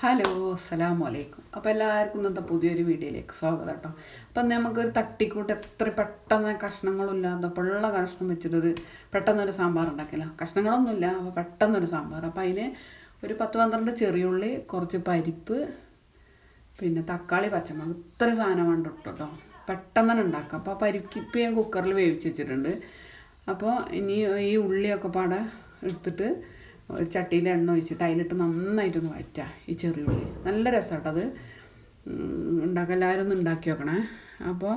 Hello അസ്സലാമു അലൈക്കും അപ്പോൾ എല്ലാവർക്കും ഇന്നത്തെ പുതിയൊരു വീഡിയോയിലേക്ക് സ്വാഗതം കേട്ടോ. അപ്പം നമുക്കൊരു തട്ടിക്കൂട്ട് എത്ര പെട്ടെന്ന് കഷ്ണങ്ങളില്ലാത്ത പൊള്ള കഷ്ണം വെച്ചിട്ടൊരു പെട്ടെന്നൊരു സാമ്പാർ ഉണ്ടാക്കില്ല കഷ്ണങ്ങളൊന്നുമില്ല അപ്പോൾ പെട്ടെന്നൊരു സാമ്പാർ. അപ്പോൾ അതിന് ഒരു പത്ത് പന്ത്രണ്ട് ചെറിയുള്ളി കുറച്ച് പരിപ്പ് പിന്നെ തക്കാളി പച്ചമുളക് ഇത്ര സാധനം വേണ്ട കേട്ടോ. പെട്ടെന്ന് തന്നെ ഉണ്ടാക്കാം. അപ്പോൾ പരിപ്പ് ഞാൻ കുക്കറിൽ വേവിച്ച് വെച്ചിട്ടുണ്ട്. അപ്പോൾ ഇനി ഈ ഉള്ളിയൊക്കെ പാടെ എടുത്തിട്ട് ഒരു ചട്ടിയിൽ എണ്ണ ഒഴിച്ചിട്ട് അതിലിട്ട് നന്നായിട്ടൊന്ന് വഴറ്റുക ഈ ചെറിയ ഉള്ളി നല്ല രസമാട്ടോ അത്. ഉണ്ടാക്കുക എല്ലാവരും ഒന്ന് ഉണ്ടാക്കി വെക്കണേ അപ്പോൾ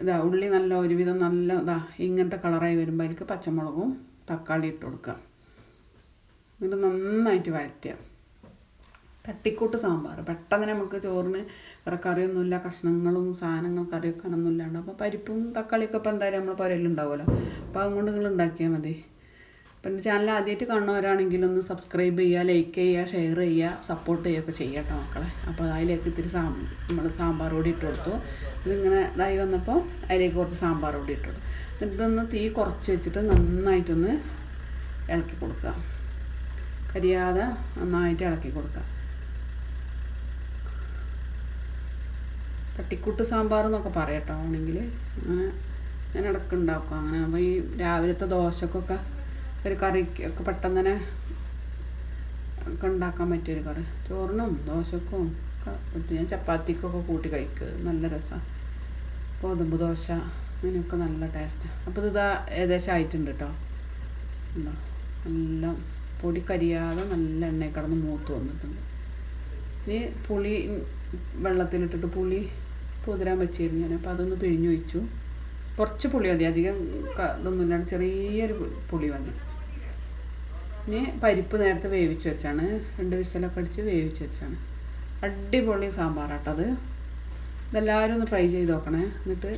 ഇതാ ഉള്ളി നല്ല ഒരുവിധം നല്ല ഇതാ ഇങ്ങനത്തെ കളറായി വരുമ്പോൾ അതിലേക്ക് പച്ചമുളകും തക്കാളി ഇട്ട് കൊടുക്കുക. എന്നിട്ട് നന്നായിട്ട് വഴറ്റുക. തട്ടിക്കൂട്ട് സാമ്പാർ. പെട്ടെന്ന് നമുക്ക് ചോറിന് വേറെ കറിയൊന്നുമില്ല കഷ്ണങ്ങളും സാധനങ്ങൾ കറി വെക്കാനൊന്നും ഇല്ലാണ്ട് അപ്പോൾ പരിപ്പും തക്കാളിയൊക്കെ ഇപ്പോൾ എന്തായാലും നമ്മൾ പുരയിലുണ്ടാവുമല്ലോ അപ്പോൾ അതുകൊണ്ട് നിങ്ങൾ ഉണ്ടാക്കിയാൽ മതി. അപ്പം എന്റെ ചാനൽ ആദ്യമായിട്ട് കാണുന്നവരാണെങ്കിൽ ഒന്ന് സബ്സ്ക്രൈബ് ചെയ്യുക ലൈക്ക് ചെയ്യുക ഷെയർ ചെയ്യുക സപ്പോർട്ട് ചെയ്യുകയൊക്കെ ചെയ്യട്ടോ മക്കളെ. അപ്പോൾ അതിലേക്ക് ഇത്തിരി സാ നമ്മൾ സാമ്പാർ കൂടി ഇട്ട് കൊടുത്തു. ഇതിങ്ങനെ ഇതായി വന്നപ്പോൾ അതിലേക്ക് കുറച്ച് സാമ്പാർ കൂടി ഇട്ട് കൊടുക്കും ഇതൊന്ന് തീ കുറച്ച് വെച്ചിട്ട് നന്നായിട്ടൊന്ന് ഇളക്കി കൊടുക്കുക. കരിയാതെ നന്നായിട്ട് ഇളക്കി കൊടുക്കുക. തട്ടിക്കൂട്ട് സാമ്പാർ എന്നൊക്കെ പറയട്ടോ ആണെങ്കിൽ അങ്ങനെ ഞാൻ ഇടയ്ക്ക് ഉണ്ടാക്കും. അങ്ങനെ അപ്പോൾ ഈ രാവിലത്തെ ദോശക്കൊക്കെ ഒരു കറിക്ക് പെട്ടെന്ന് തന്നെ ഒക്കെ ഉണ്ടാക്കാൻ പറ്റിയൊരു കറി. ചോറിനും ദോശക്കും ഒക്കെ ഞാൻ ചപ്പാത്തിക്കൊക്കെ കൂട്ടി കഴിക്കുക നല്ല രസമാണ് ഗോതമ്പ് ദോശ അങ്ങനെയൊക്കെ നല്ല ടേസ്റ്റാണ് അപ്പോൾ ഇതാ ഏകദേശം ആയിട്ടുണ്ട് കേട്ടോ ഉണ്ടോ? നല്ല പൊടി കരിയാതെ നല്ല എണ്ണയിൽ കിടന്ന് മൂത്ത് വന്നിട്ടുണ്ട്. ഇനി പുളി വെള്ളത്തിലിട്ടിട്ട് പുളി പൊതിരാൻ വെച്ചിരുന്നു ഞാൻ. അപ്പോൾ അതൊന്ന് പിഴിഞ്ഞു വെച്ചു കുറച്ച് പുളി മതി. അധികം ഇതൊന്നും ഇല്ലാണ്ട് ചെറിയൊരു പുളി മതി. ഇനി പരിപ്പ് നേരത്തെ വേവിച്ച് വെച്ചാണ്. രണ്ട് വിസലൊക്കെ അടിച്ച് വേവിച്ച് വെച്ചാണ്. അടിപൊളി സാമ്പാറാട്ടത് ഇതെല്ലാവരും ഒന്ന് ട്രൈ ചെയ്ത് നോക്കണേ. എന്നിട്ട്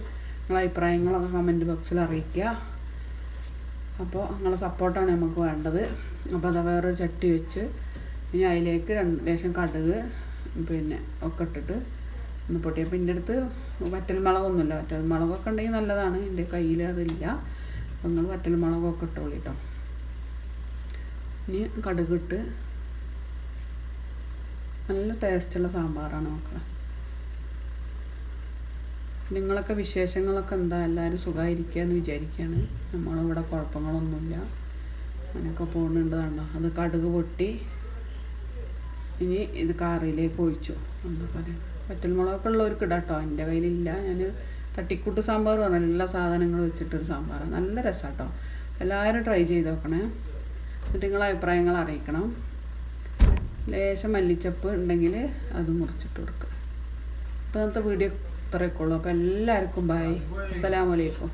നിങ്ങളെ അഭിപ്രായങ്ങളൊക്കെ കമന്റ് ബോക്സിൽ അറിയിക്കുക. അപ്പോൾ നിങ്ങളെ സപ്പോർട്ടാണ് നമുക്ക് വേണ്ടത്. അപ്പോൾ അത് വേറൊരു ചട്ടി വെച്ച് ഇനി അതിലേക്ക് രണ്ട് ലേശം കടുക് പിന്നെ ഒക്കെ ഇട്ടിട്ട് ഒന്ന് പൊട്ടി. അപ്പോൾ എന്റെ അടുത്ത് വറ്റൽ മുളകൊക്കെ ഉണ്ടെങ്കിൽ നല്ലതാണ്. എന്റെ കയ്യിൽ അതില്ല. അപ്പോൾ നിങ്ങൾ വറ്റൽ മുളകൊക്കെ ഇട്ടോളി കേട്ടോ ഇനി കടുക് ഇട്ട് നല്ല ടേസ്റ്റുള്ള സാമ്പാറാണ് മക്കളെ നിങ്ങളൊക്കെ വിശേഷങ്ങളൊക്കെ എന്താ? എല്ലാവരും സുഖമായിരിക്കുക എന്ന് വിചാരിക്കുകയാണ് നമ്മളിവിടെ കുഴപ്പങ്ങളൊന്നുമില്ല. അങ്ങനെയൊക്കെ പോകുന്നുണ്ട് കണ്ടോ? അത് കടുക് പൊട്ടി. ഇനി ഇത് കറിയിലേക്ക് ഒഴിച്ചു. എന്താ പറയുക പറ്റൽമുളകൊക്കെ ഉള്ളവർക്ക് ഇടാം കേട്ടോ. എന്റെ കയ്യിലില്ല. ഞാൻ തട്ടിക്കൂട്ട് സാമ്പാർ പറഞ്ഞ എല്ലാ സാധനങ്ങളും വെച്ചിട്ടൊരു സാമ്പാറാണ് നല്ല രസമാണ് കേട്ടോ. എല്ലാവരും ട്രൈ ചെയ്ത് നോക്കണേ. എന്നിട്ട് നിങ്ങളെ അഭിപ്രായങ്ങൾ അറിയിക്കണം. ലേശം മല്ലിച്ചപ്പ് ഉണ്ടെങ്കിൽ അത് മുറിച്ചിട്ട് കൊടുക്കുക. അപ്പോൾ വീഡിയോ ഇത്രയൊക്കെ ഉള്ളൂ. അപ്പോൾ എല്ലാവർക്കും ബൈ അസ്സലാമലൈക്കും